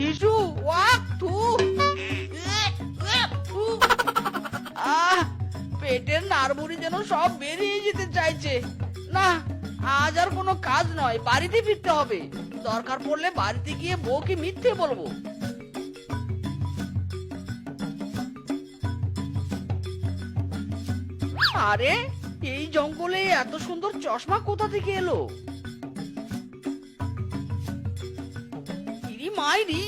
হিসু ওয়াক। আহ পেটের নাড়বুড়ি যেন সব বেরিয়ে যেতে চাইছে। না, আজ আর কোনো কাজ নয়, বাড়িতে ফিরতে হবে। দরকার পড়লে বাড়িতে গিয়ে বউকে মিথ্যে বলব। আরে, এই জঙ্গলে এত সুন্দর চশমা কোথা থেকে এলো? মাইরি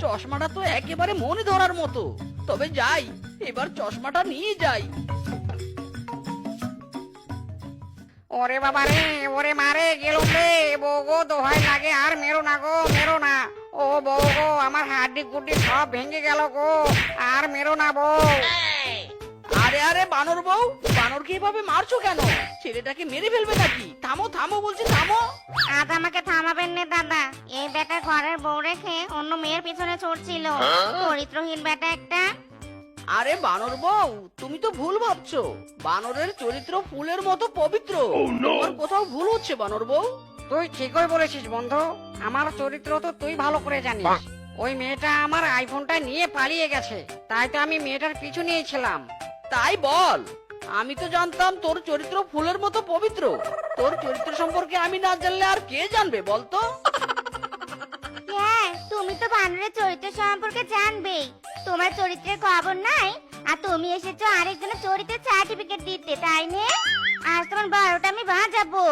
চশমাটা তো একেবারে মনে ধরার মতো। তবে যাই এবার চশমাটা নিয়ে যাই। ওরে বাবা রে ওরে মারে গেলুম রে। বউ গো দোহাই লাগে আর মেরো না গো মেরো না। ও বউ গো আমার হাড্ডি গুড্ডি সব ভেঙে গেল গো আর মেরো না বউ। আরে আরে বানর বউ বানরকে এভাবে মারছো কেন? ছেলেটাকে মেরে ফেলবে নাকি? থামো থামো বলছি থামো। আজ চরিত্রহীন বেটা একটা? আরে বানর বউ তুমি তো ভুল ভাবছ। বানরের চরিত্র ফুলের মতো পবিত্র। তোমার কোথাও ভুল হচ্ছে বানর বউ? তুই ঠিকই বলেছিস বন্ধু। আমার চরিত্র তো তুই ভালো করে জানিস। ওই মেয়েটা আমার আইফোনটা নিয়ে পালিয়ে গেছে। তাই তো আমি মেয়েটার পিছু নিয়েছিলাম। তাই বল। আমি তো জানতাম তোর চরিত্র ফুলের মতো পবিত্র। তোর চরিত্র সম্পর্কে আমি না জানলে আর কে জানবে বলতো? তুমি তো বানরের চরিত্র সম্পর্কে জানবেই। তোমার চরিত্রের খবর নাই, আর তুমি এসেছ আরেকজনের চরিত্রের সার্টিফিকেট দিতে, তাই নে? আজ তোমার বারোটা আমি বাজাবো।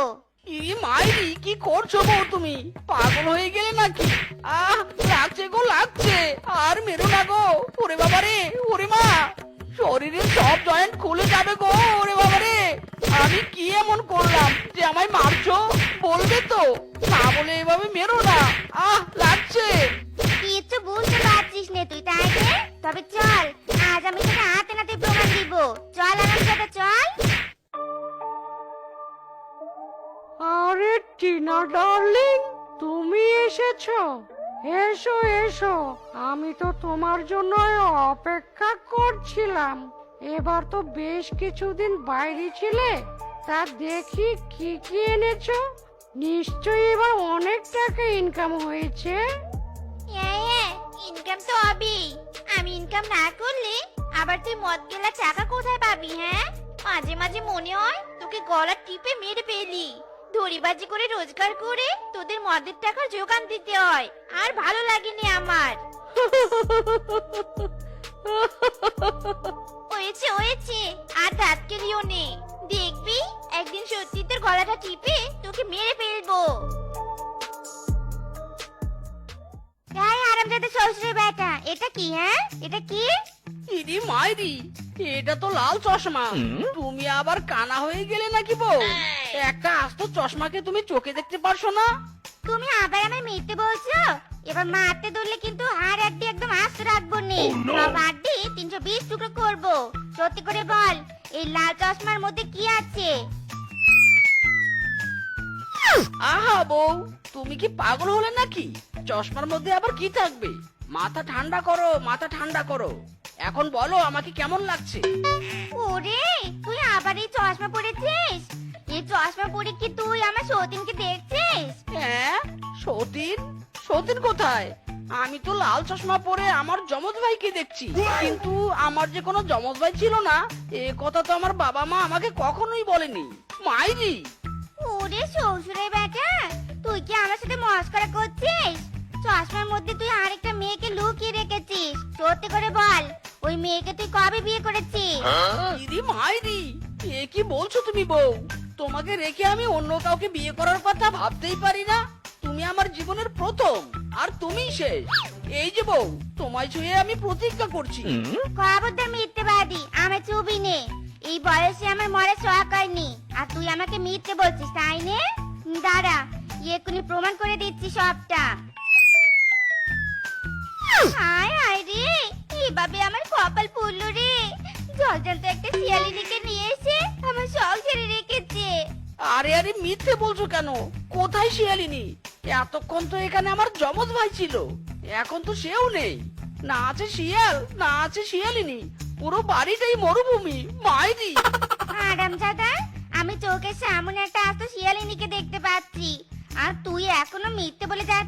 ই মাইরি, কি করছ বউ তুমি? পাগল হয়ে গেলে নাকি? আহ, লাগছে গো, লাগছে। আর মেরো না গো। ওরে ওরে মা। শরীরের সব জয়েন্ট খুলে যাবে গো, ওরে আমি কি এমন করলাম যে আমায় মারছো? বলবে তো। না বলে এভাবে মেরো না। আহ লাগছে। কিচ্ছু বুঝতে পারছিস নে তুই তাই তবে চল আজ আমি তোকে হাতে নাতে প্রমাণ দিব। চল আমার সাথে চল। আরে টিনা ডার্লিং তুমি এসেছ? এসো এসো। আমি তো তোমার জন্য অপেক্ষা করছিলাম। এবার তো বেশ কিছুদিন বাইরে ছিলে। তা দেখি কি কি এনেছো? নিশ্চয়ই এবার অনেক টাকা ইনকাম হয়েছে। হ্যাঁ ইনকাম তো হবেই। আমি ইনকাম না করলে আবার তুই মদ গেলা টাকা কোথায় পাবি হ্যাঁ? মাঝে মাঝে মনে হয় তোকে গলা টিপে মেরে পেলি ধরিবাজি করে রোজগার করে তোদের মদের টাকার যোগান দিতে হয় আর ভালো লাগেনি আমার। হয়েছে হয়েছে আর দাঁত কেলিও নে দেখবি একদিন সত্যি তোর গলাটা টিপে তোকে মেরে ফেলব। গায়ে আরামজাদা শ্বশুরের বেটা এটা কি হ্যাঁ? এটা কি? ইরি মাইরি এটা তো লাল চশমা। তুমি আবার কানা হয়ে গেলে নাকি বউ? একটা আস্ত চশমাকে তুমি চোখে দেখতে পারছ না? তুমি আবার আমার মিথ্যে বলছো? এবার মারতে ধরলে কিন্তু হাড় আড্ডি একদম আস্ত রাখব নে। সব আড্ডি তিনশো বিশ টুকরো করব। সত্যি করে বল এই লাল চশমার মধ্যে কি আছে? আহা বউ তুমি কি পাগল হলে নাকি? চশমার মধ্যে আবার কি থাকবে? মাথা ঠান্ডা করো মাথা ঠান্ডা করো। এখন বলো আমাকে কেমন লাগছে? ওরে তুই আবার এই চশমা পরেছিস? এই চশমা পরে কি তুই আমার সতীনকে দেখছিস? হ্যাঁ সতীন? সতীন কোথায়? আমি তো লাল চশমা পরে আমার জমজ ভাইকে দেখছি। কিন্তু আমার যে কোনো জমজ ভাই ছিল না এ কথা তো আমার বাবা মা আমাকে কখনোই বলেনি। মাইরি! ওরে শ্বশুরের বেটা তুই কি আমার সাথে মস্করা করছিস? চশমার মধ্যে তুই আরেকটা মেয়েকে লুকিয়ে রেখেছিস। সত্যি করে বল ওই মেয়েকে তুই কবে বিয়ে করেছিস? দিদি মাইরি এ কি বলছো তুমি বউ? তোমাকে রেখে আমি অন্য কাউকে বিয়ে করার কথা ভাবতেই পারি না। তুমি আমার জীবনের প্রথম আর তুমিই শেষ। এই যে বউ তোমায় ছুঁয়ে আমি প্রতিজ্ঞা করছি। খবরদার মিথ্যেবাদী আমার চুবি নে। এই বয়সে আমার মরে শখ হয়নি আর তুই আমাকে মিথ্যে বলছিস, তাই নে? দাঁড়া, এক্ষুনি প্রমাণ করে দিচ্ছি সবটা। হায় হায় রে, এভাবে আমার কপাল পুড়লো রে। জলজান্ত একটা শিয়ালিনীকে নিয়ে এসে আমার শখ ছেড়ে রেখেছে। আরে আরে, মিথ্যে বলছো কেন? কোথায় শিয়ালিনী? এতক্ষণ তো এখানে আমার জমজ ভাই ছিল। এখন তো সেও নেই। না আছে শিয়াল, না আছে শিয়ালিনী। পুরো বাড়িটাই মরুভূমি, মাইরি। আরাম দাদা আমি চোখের সামনে একটা আস্ত শিয়ালিনীকে দেখতে পাচ্ছি। আর তুই এখনও মিথ্যে বলে যাচ্ছিস